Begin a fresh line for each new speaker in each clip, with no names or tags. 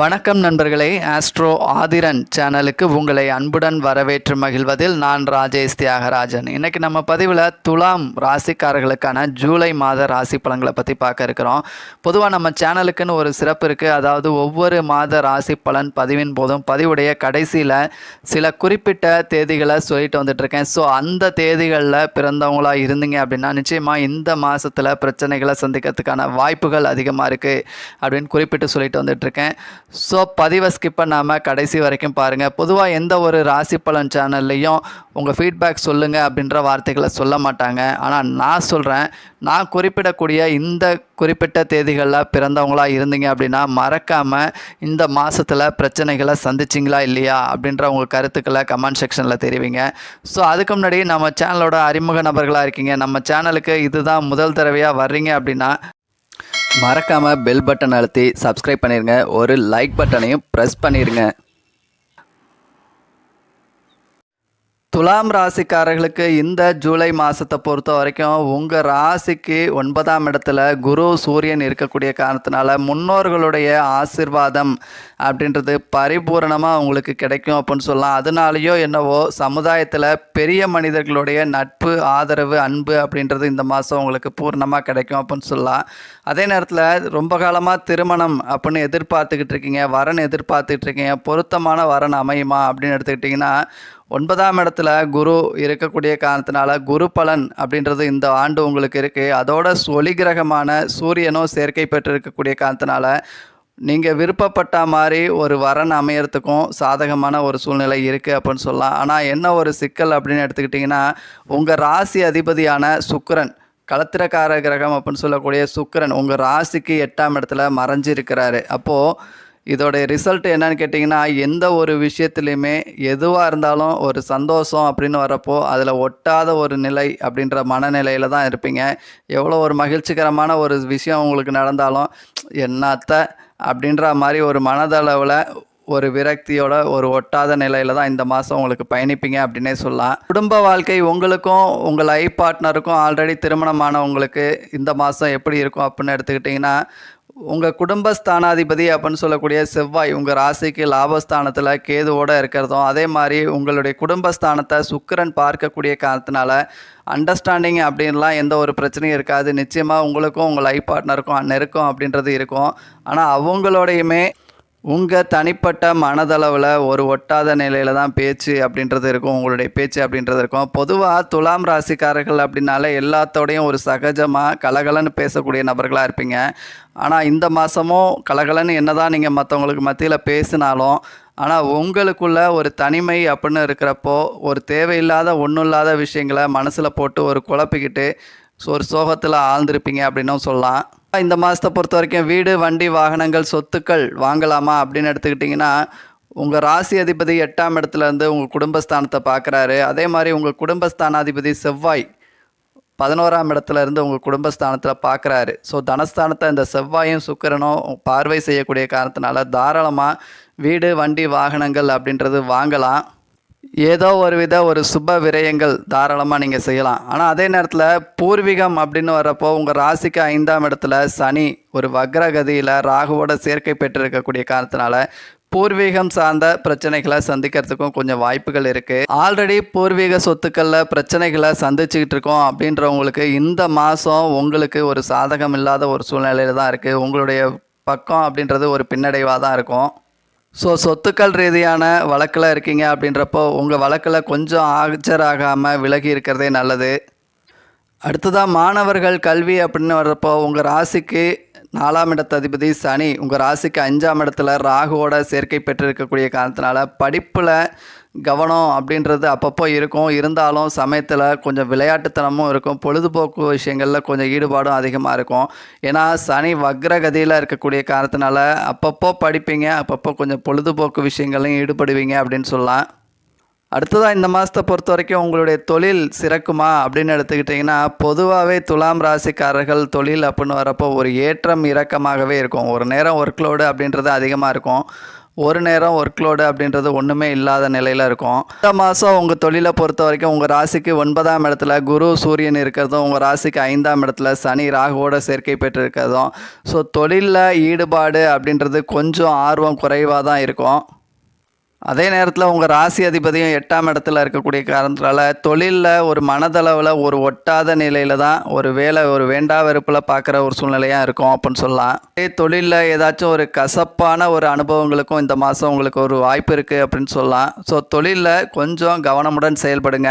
வணக்கம் நண்பர்களே. ஆஸ்ட்ரோ ஆதிரன் சேனலுக்கு உங்களை அன்புடன் வரவேற்று மகிழ்வதில் நான் ராஜேஷ் தியாகராஜன். இன்னைக்கு நம்ம பதிவில் துலாம் ராசிக்காரர்களுக்கான ஜூலை மாத ராசி பலன்களை பற்றி பார்க்க இருக்கிறோம். பொதுவாக நம்ம சேனலுக்குன்னு ஒரு சிறப்பு இருக்குது அதாவது ஒவ்வொரு மாத ராசி பலன் பதிவின் போதும் பதிவுடைய கடைசியில் சில குறிப்பிட்ட தேதிகளை சொல்லிட்டு வந்துட்டுருக்கேன் ஸோ அந்த தேதிகளில் பிறந்தவங்களா இருந்தீங்க அப்படின்னா நிச்சயமாக இந்த மாதத்தில் பிரச்சனைகளை சந்திக்கிறதுக்கான வாய்ப்புகள் அதிகமாக இருக்குது அப்படின்னு குறிப்பிட்டு சொல்லிட்டு வந்துட்டுருக்கேன் ஸோ பதிவை ஸ்கிப் பண்ணாமல் கடைசி வரைக்கும் பாருங்கள் பொதுவாக எந்த ஒரு ராசி பலன் சேனல்லையும் உங்கள் ஃபீட்பேக் சொல்லுங்கள் அப்படின்ற வார்த்தைகளை சொல்ல மாட்டாங்க. ஆனால் நான் சொல்கிறேன் நான் குறிப்பிடக்கூடிய இந்த குறிப்பிட்ட தேதிகளில் பிறந்தவங்களாக இருந்தீங்க அப்படின்னா மறக்காமல் இந்த மாதத்தில் பிரச்சனைகளை சந்திச்சிங்களா இல்லையா அப்படின்ற உங்கள் கருத்துக்களை கமெண்ட் செக்ஷனில் தெரிவிங்க. ஸோ அதுக்கு முன்னாடி நம்ம சேனலோட அறிமுக நபர்களாக இருக்கீங்க. நம்ம சேனலுக்கு இதுதான் முதல் தடவையாக வர்றீங்க அப்படின்னா மறக்காமல் பெல் பட்டன் அழுத்தி சப்ஸ்கிரைப் பண்ணிடுங்க ஒரு லைக் பட்டனையும் ப்ரெஸ் பண்ணிடுங்க துலாம் ராசிக்காரர்களுக்கு இந்த ஜூலை மாதத்தை பொறுத்த வரைக்கும் உங்கள் ராசிக்கு ஒன்பதாம் இடத்துல குரு சூரியன் இருக்கக்கூடிய காரணத்தினால முன்னோர்களுடைய ஆசிர்வாதம் அப்படின்றது பரிபூரணமாக உங்களுக்கு கிடைக்கும் அப்படின்னு சொல்லலாம். அதனாலேயோ என்னவோ சமுதாயத்தில் பெரிய மனிதர்களுடைய நட்பு ஆதரவு அன்பு அப்படின்றது இந்த மாதம் உங்களுக்கு பூர்ணமாக கிடைக்கும் அப்படின்னு சொல்லலாம். அதே நேரத்தில் ரொம்ப காலமாக திருமணம் அப்படின்னு எதிர்பார்த்துக்கிட்டு இருக்கீங்க வரன் எதிர்பார்த்துக்கிட்டு இருக்கீங்க பொருத்தமான வரன் அமையுமா அப்படின்னு எடுத்துக்கிட்டிங்கன்னா ஒன்பதாம் இடத்துல குரு இருக்கக்கூடிய காரணத்தினால குரு பலன் அப்படின்றது இந்த ஆண்டு உங்களுக்கு இருக்குது அதோட ஒளி கிரகமான சூரியனும் சேர்க்கை பெற்றிருக்கக்கூடிய காரணத்தினால நீங்கள் விருப்பப்பட்ட மாதிரி ஒரு வரன் அமையறதுக்கும் சாதகமான ஒரு சூழ்நிலை இருக்குது அப்படின்னு சொல்லலாம். ஆனால் என்ன ஒரு சிக்கல் அப்படின்னு எடுத்துக்கிட்டிங்கன்னா உங்கள் ராசி அதிபதியான சுக்கரன் களத்திரக்கார கிரகம் அப்படின்னு சொல்லக்கூடிய சுக்கரன் உங்கள் ராசிக்கு எட்டாம் இடத்துல மறைஞ்சிருக்கிறாரு. அப்போது இதோடைய ரிசல்ட் என்னன்னு கேட்டிங்கன்னா எந்த ஒரு விஷயத்துலையுமே எதுவாக இருந்தாலும் ஒரு சந்தோஷம் அப்படின்னு வரப்போ அதில் ஒட்டாத ஒரு நிலை அப்படின்ற மனநிலையில் தான் இருப்பீங்க. எவ்வளோ ஒரு மகிழ்ச்சிகரமான ஒரு விஷயம் உங்களுக்கு நடந்தாலும் என்னத்த அப்படின்ற மாதிரி ஒரு மனதளவில் ஒரு விரக்தியோட ஒரு ஒட்டாத நிலையில தான் இந்த மாதம் உங்களுக்கு பயணிப்பீங்க அப்படின்னே சொல்லலாம். குடும்ப வாழ்க்கை உங்களுக்கும் உங்கள் லைஃப் பார்ட்னருக்கும் ஆல்ரெடி திருமணமானவங்களுக்கு இந்த மாதம் எப்படி இருக்கும் அப்படின்னு எடுத்துக்கிட்டிங்கன்னா உங்கள் குடும்ப ஸ்தானாதிபதி அப்படின்னு சொல்லக்கூடிய செவ்வாய் உங்கள் ராசிக்கு லாபஸ்தானத்தில் கேதுவோடு இருக்கிறதும் அதே மாதிரி உங்களுடைய குடும்பஸ்தானத்தை சுக்கிரன் பார்க்கக்கூடிய காரணத்தினால அண்டர்ஸ்டாண்டிங் அப்படின்லாம் எந்த ஒரு பிரச்சனையும் இருக்காது. நிச்சயமாக உங்களுக்கும் உங்கள் லைஃப் பார்ட்னருக்கும் நெருக்கம் அப்படின்றது இருக்கும். ஆனால் அவங்களோடையுமே உங்கள் தனிப்பட்ட மனதளவில் ஒரு ஒட்டாத நிலையில் தான் பேச்சு அப்படின்றது இருக்கும் உங்களுடைய பேச்சு அப்படின்றது இருக்கும். பொதுவாக துலாம் ராசிக்காரர்கள் அப்படின்னாலே எல்லாத்தோடையும் ஒரு சகஜமாக கலகலன்னு பேசக்கூடிய நபர்களாக இருப்பீங்க. ஆனால் இந்த மாதமும் கலகலன்னு என்ன தான் நீங்கள் மற்றவங்களுக்கு மத்தியில் பேசினாலும் ஆனால் உங்களுக்குள்ள ஒரு தனிமை அப்படின்னு இருக்கிறப்போ ஒரு தேவையில்லாத ஒன்றும் இல்லாத விஷயங்களை மனசில் போட்டு ஒரு குழப்பிக்கிட்டு ஸோ ஒரு சோகத்தில் ஆழ்ந்திருப்பீங்க அப்படின்னும் சொல்லலாம். இந்த மாதத்தை பொறுத்த வரைக்கும் வீடு வண்டி வாகனங்கள் சொத்துக்கள் வாங்கலாமா அப்படின்னு எடுத்துக்கிட்டிங்கன்னா உங்கள் ராசி அதிபதி எட்டாம் இடத்துல இருந்து உங்கள் குடும்பஸ்தானத்தை பார்க்குறாரு அதே மாதிரி உங்கள் குடும்பஸ்தானாதிபதி செவ்வாய் பதினோராம் இடத்துல இருந்து உங்கள் குடும்பஸ்தானத்தில் பார்க்குறாரு ஸோ தனஸ்தானத்தை இந்த செவ்வாயும் சுக்கிரனும் பார்வை செய்யக்கூடிய காரணத்தினால தாராளமாக வீடு வண்டி வாகனங்கள் அப்படின்றது வாங்கலாம். ஏதோ ஒரு வித ஒரு சுப விரயங்கள் தாராளமாக நீங்கள் செய்யலாம். ஆனால் அதே நேரத்தில் பூர்வீகம் அப்படின்னு வரப்போ உங்கள் ராசிக்கு ஐந்தாம் இடத்துல சனி ஒரு வக்ரகதியில் ராகுவோட சேர்க்கை பெற்றிருக்கக்கூடிய காரணத்தினால பூர்வீகம் சார்ந்த பிரச்சனைகளை சந்திக்கிறதுக்கும் கொஞ்சம் வாய்ப்புகள் இருக்குது ஆல்ரெடி பூர்வீக சொத்துக்களில் பிரச்சனைகளை சந்திச்சுக்கிட்டு இருக்கோம் அப்படின்றவங்களுக்கு இந்த மாதம் உங்களுக்கு ஒரு சாதகம் இல்லாத ஒரு சூழ்நிலையில் தான் இருக்குது உங்களுடைய பக்கம் அப்படின்றது ஒரு பின்னடைவாக தான் இருக்கும். ஸோ சொத்துக்கள் ரீதியான வழக்கில் இருக்கீங்க அப்படின்றப்போ உங்கள் வழக்கில் கொஞ்சம் ஆஜராகாமல் விலகி இருக்கிறதே நல்லது. அடுத்ததாக மாணவர்கள் கல்வி அப்படின்னு வர்றப்போ உங்கள் ராசிக்கு நாலாம் இடத்து அதிபதி சனி உங்கள் ராசிக்கு அஞ்சாம் இடத்துல ராகுவோட சேர்க்கை பெற்றிருக்கக்கூடிய காரணத்தினால படிப்பில் கவனம் அப்படின்றது அப்பப்போ இருக்கும். இருந்தாலும் சமயத்தில் கொஞ்சம் விளையாட்டுத்தனமும் இருக்கும். பொழுதுபோக்கு விஷயங்களில் கொஞ்சம் ஈடுபாடும் அதிகமாக இருக்கும். ஏன்னா சனி வக்ரகதியில் இருக்கக்கூடிய காரணத்தினால அப்பப்போ படிப்பீங்க. அப்பப்போ கொஞ்சம் பொழுதுபோக்கு விஷயங்களையும் ஈடுபடுவீங்க அப்படின்னு சொல்லலாம். அடுத்ததாக இந்த மாதத்தை பொறுத்த வரைக்கும் உங்களுடைய தொழில் சிறக்குமா அப்படின்னு எடுத்துக்கிட்டிங்கன்னா பொதுவாகவே துலாம் ராசிக்காரர்கள் தொழில் அப்படின்னு வரப்போ ஒரு ஏற்றம் இறக்கமாகவே இருக்கும். ஒரு நேரம் ஒர்க்லோடு அப்படின்றது அதிகமாக இருக்கும். ஒரு நேரம் ஒர்க் லோடு அப்படின்றது ஒன்றுமே இல்லாத நிலையில் இருக்கும். இந்த மாதம் உங்கள் தொழிலை பொறுத்த வரைக்கும் உங்கள் ராசிக்கு ஒன்பதாம் இடத்துல குரு சூரியன் இருக்கிறதும் உங்கள் ராசிக்கு ஐந்தாம் இடத்துல சனி ராகுவோட சேர்க்கை பெற்றிருக்கிறதும். ஸோ தொழிலில் ஈடுபாடு அப்படின்றது கொஞ்சம் ஆர்வம் குறைவாக தான் இருக்கும். அதே நேரத்தில் உங்கள் ராசி அதிபதியும் எட்டாம் இடத்துல இருக்கக்கூடிய காரணத்தினால தொழிலில் ஒரு மனதளவில் ஒரு ஒட்டாத நிலையில் தான் ஒரு வேலை ஒரு வேண்டா வெறுப்பில் பார்க்குற ஒரு சூழ்நிலையாக இருக்கும் அப்படின்னு சொல்லலாம். அதே தொழிலில் ஏதாச்சும் ஒரு கசப்பான ஒரு அனுபவங்களுக்கும் இந்த மாதம் உங்களுக்கு ஒரு வாய்ப்பு இருக்குது அப்படின்னு சொல்லலாம். ஸோ தொழிலில் கொஞ்சம் கவனமுடன் செயல்படுங்க.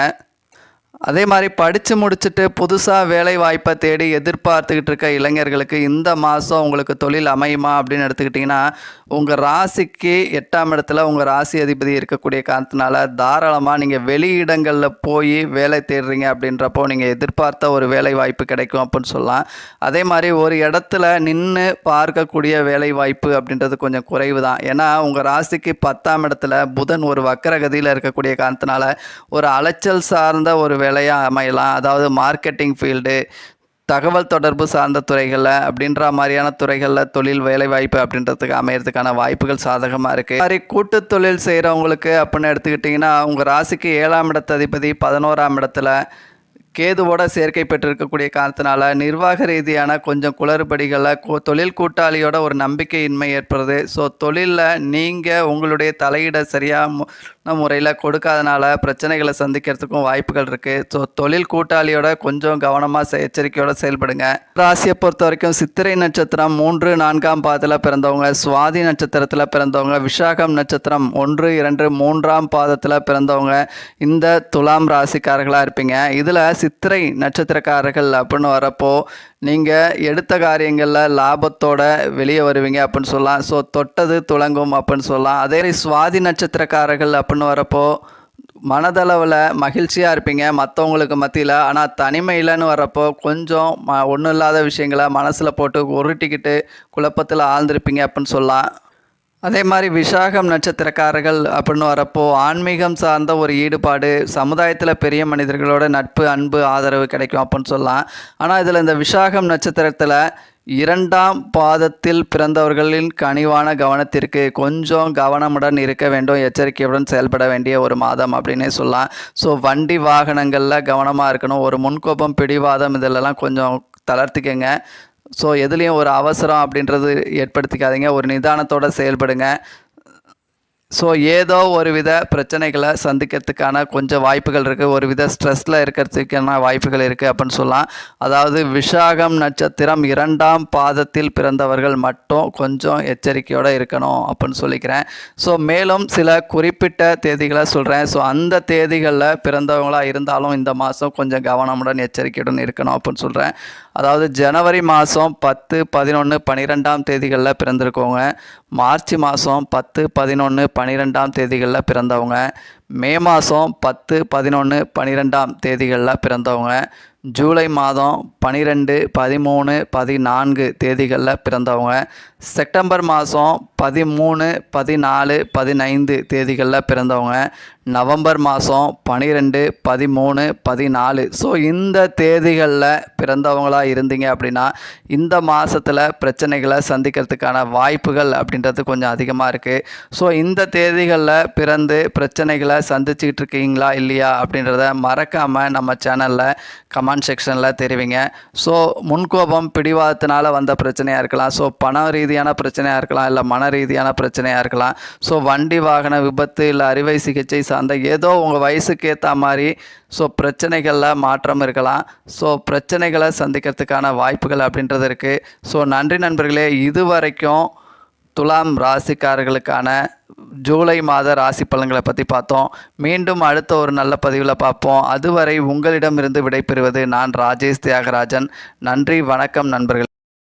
அதே மாதிரி படித்து முடிச்சுட்டு புதுசாக வேலை வாய்ப்பை தேடி எதிர்பார்த்துக்கிட்டு இருக்க இளைஞர்களுக்கு இந்த மாதம் உங்களுக்கு தொழில் அமையுமா அப்படின்னு எடுத்துக்கிட்டிங்கன்னா உங்கள் ராசிக்கு எட்டாம் இடத்துல உங்கள் ராசி அதிபதி இருக்கக்கூடிய காரணத்தினால தாராளமாக நீங்கள் வெளியிடங்களில் போய் வேலை தேடுறீங்க அப்படின்றப்போ நீங்கள் எதிர்பார்த்த ஒரு வேலை வாய்ப்பு கிடைக்கும் அப்படின்னு சொல்லலாம். அதே மாதிரி ஒரு இடத்துல நின்று பார்க்கக்கூடிய வேலை வாய்ப்பு அப்படின்றது கொஞ்சம் குறைவு தான் ஏன்னா உங்கள் ராசிக்கு பத்தாம் இடத்துல புதன் ஒரு வக்கரகதியில் இருக்கக்கூடிய காரணத்தினால ஒரு அலைச்சல் சார்ந்த ஒரு வேலை வேலையாக அமையலாம். அதாவது மார்க்கெட்டிங் ஃபீல்டு தகவல் தொடர்பு சார்ந்த துறைகளில் அப்படின்ற மாதிரியான துறைகளில் தொழில் வேலை வாய்ப்பு அப்படின்றதுக்கு அமையறதுக்கான வாய்ப்புகள் சாதகமாக இருக்குது மாதிரி கூட்டு தொழில் செய்கிறவங்களுக்கு அப்படின்னு எடுத்துக்கிட்டிங்கன்னா உங்கள் ராசிக்கு ஏழாம் இடத்த அதிபதி பதினோராம் இடத்துல கேதுவோட சேர்க்கை பெற்றிருக்கக்கூடிய காரணத்தினால நிர்வாக ரீதியான கொஞ்சம் குளறுபடிகளில் தொழில் கூட்டாளியோட ஒரு நம்பிக்கையின்மை ஏற்படுது. ஸோ தொழிலில் நீங்கள் உங்களுடைய தலையிட சரியான முறையில் கொடுக்காதனால பிரச்சனைகளை சந்திக்கிறதுக்கும் வாய்ப்புகள் இருக்குது ஸோ தொழில் கூட்டாளியோட கொஞ்சம் கவனமாக எச்சரிக்கையோடு செயல்படுங்க. ராசியை பொறுத்த வரைக்கும் சித்திரை நட்சத்திரம் மூன்று நான்காம் பாதத்தில் பிறந்தவங்க சுவாதி நட்சத்திரத்தில் பிறந்தவங்க விஷாகம் நட்சத்திரம் ஒன்று இரண்டு மூன்றாம் பாதத்தில் பிறந்தவங்க இந்த துலாம் ராசிக்காரர்களாக இருப்பீங்க. இதில் சித்திரை நட்சத்திரக்காரர்கள் அப்படின்னு வரப்போ நீங்கள் எடுத்த காரியங்களில் லாபத்தோட வெளியே வருவீங்க அப்படின்னு சொல்லலாம். ஸோ தொட்டது துளங்கும் அப்படின்னு சொல்லலாம். அதே மாதிரி சுவாதி நட்சத்திரக்காரர்கள் அப்படின்னு வரப்போ மனதளவில் மகிழ்ச்சியாக இருப்பீங்க மற்றவங்களுக்கு மத்தியில். ஆனால் தனிமையிலன்னு வரப்போ கொஞ்சம் ம ஒன்றும் இல்லாத விஷயங்களை மனசில் போட்டு உருட்டிக்கிட்டு குழப்பத்தில் ஆழ்ந்திருப்பீங்க அப்படின்னு சொல்லலாம். அதே மாதிரி விசாகம் நட்சத்திரக்காரர்கள் அப்படின்னு வரப்போ ஆன்மீகம் சார்ந்த ஒரு ஈடுபாடு சமுதாயத்தில் பெரிய மனிதர்களோட நட்பு அன்பு ஆதரவு கிடைக்கும் அப்படின்னு சொல்லலாம். ஆனால் இதில் இந்த விசாகம் நட்சத்திரத்தில் இரண்டாம் பாதத்தில் பிறந்தவர்களின் கனிவான கவனத்திற்கு கொஞ்சம் கவனமுடன் இருக்க வேண்டும் எச்சரிக்கையுடன் செயல்பட வேண்டிய ஒரு மாதம் அப்படின்னே சொல்லலாம். ஸோ வண்டி வாகனங்களில் கவனமாக இருக்கணும். ஒரு முன்கோபம் பிடிவாதம் இதிலெல்லாம் கொஞ்சம் தளர்த்திக்கங்க. ஸோ எதுலேயும் ஒரு அவசரம் அப்படின்றது ஏற்படுத்திக்காதீங்க. ஒரு நிதானத்தோட செயல்படுங்க. ஸோ ஏதோ ஒரு வித பிரச்சனைகளை சந்திக்கிறதுக்கான கொஞ்சம் வாய்ப்புகள் இருக்குது ஒரு வித ஸ்ட்ரெஸ்ஸில் இருக்கிறதுக்கான வாய்ப்புகள் இருக்குது அப்படின்னு சொல்லலாம். அதாவது விஷாகம் நட்சத்திரம் இரண்டாம் பாதத்தில் பிறந்தவர்கள் மட்டும் கொஞ்சம் எச்சரிக்கையோடு இருக்கணும் அப்படின்னு சொல்லிக்கிறேன். ஸோ மேலும் சில குறிப்பிட்ட தேதிகளை சொல்கிறேன் ஸோ அந்த தேதிகளில் பிறந்தவங்களாக இருந்தாலும் இந்த மாதம் கொஞ்சம் கவனமுடன் எச்சரிக்கையுடன் இருக்கணும் அப்படின்னு சொல்கிறேன் அதாவது ஜனவரி மாதம் பத்து பதினொன்று பன்னிரெண்டாம் தேதிகளில் பிறந்திருக்கவங்க மார்ச் மாதம் பத்து பதினொன்று பன்னிரெண்டாம் தேதிகளில் பிறந்தவங்க மே மாதம் பத்து பதினொன்று பன்னிரெண்டாம் தேதிகளில் பிறந்தவங்க. ஜூலை மாதம் பன்னிரெண்டு பதிமூணு பதினான்கு தேதிகளில் பிறந்தவங்க. செப்டம்பர் மாதம் பதிமூணு பதினாலு பதினைந்து தேதிகளில் பிறந்தவங்க. நவம்பர் மாதம் பன்னிரெண்டு பதிமூணு பதினாலு. ஸோ இந்த தேதிகளில் பிறந்தவங்களாக இருந்தீங்க அப்படின்னா இந்த மாதத்தில் பிரச்சனைகளை சந்திக்கிறதுக்கான வாய்ப்புகள் அப்படின்றது கொஞ்சம் அதிகமாக இருக்குது ஸோ இந்த தேதிகளில் பிறந்து பிரச்சனைகளை சந்திச்சுக்கிட்டு இருக்கீங்களா இல்லையா அப்படின்றத மறக்காமல் நம்ம சேனலில் கமெண்ட் செக்ஷனில் தெரிவிங்க. ஸோ முன்கோபம் பிடிவாதத்தினால் வந்த பிரச்சனையாக இருக்கலாம். ஸோ பண ரீதியான பிரச்சனையாக இருக்கலாம். இல்லை மன ரீதியான பிரச்சனையாக இருக்கலாம். ஸோ வண்டி வாகன விபத்து இல்லை அறுவை சிகிச்சை சார்ந்த ஏதோ உங்கள் வயசுக்கு ஏற்ற மாதிரி ஸோ பிரச்சனைகளில் மாற்றம் இருக்கலாம். ஸோ பிரச்சனைகளை சந்திக்கிறதுக்கான வாய்ப்புகள் அப்படின்றது இருக்குது ஸோ நன்றி நண்பர்களே. இது வரைக்கும் துலாம் ராசிக்காரர்களுக்கான ஜூலை மாத ராசி பலன்களை பற்றி பார்த்தோம். மீண்டும் அடுத்த ஒரு நல்ல பதிவில் பார்ப்போம். அதுவரை உங்களிடமிருந்து விடைபெறுவது நான் ராஜேஷ் தியாகராஜன். நன்றி வணக்கம் நண்பர்கள்.